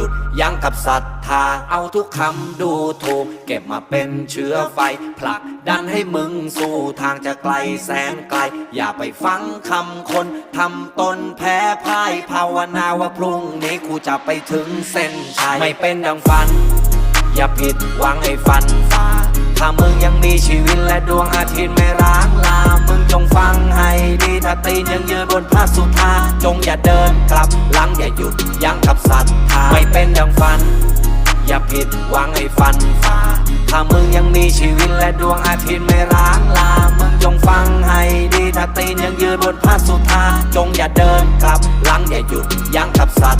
ยุดยั้งกับศรัทธาเอาทุกคำดูถูก เก็บมาเป็นเชื้อไฟ ผลักดันให้มึงสู่ทางจะไกลแสนไกล อย่าไปฟังคำคนทำตนแพ้พ่ายภาวนาว่าพรุ่งนี้กูจะไปถึงเส้นชัยไม่เป็นดังฝัน อย่าผิดหวังให้ฟันฝ่าถ้ามึงยังมีชีวิตและดวงอาทิตย์ไม่ร้าง ตีนยังยืนบนผ้าสุธาจงอย่าเดินกลับหลังอย่าหยุดยั้งกับศรัทธาไม่เป็นดังฝัน อย่าผิดหวังให้ฟันฝ่าถ้ามึงยังมีชีวิตและดวงอาทิตย์ไม่ร้างลามึงจงฟังให้ดีถ้าตีนยังยืนบนผ้าสุธาจงอย่าเดินกลับหลังอย่าหยุดยั้งกับศรัทธา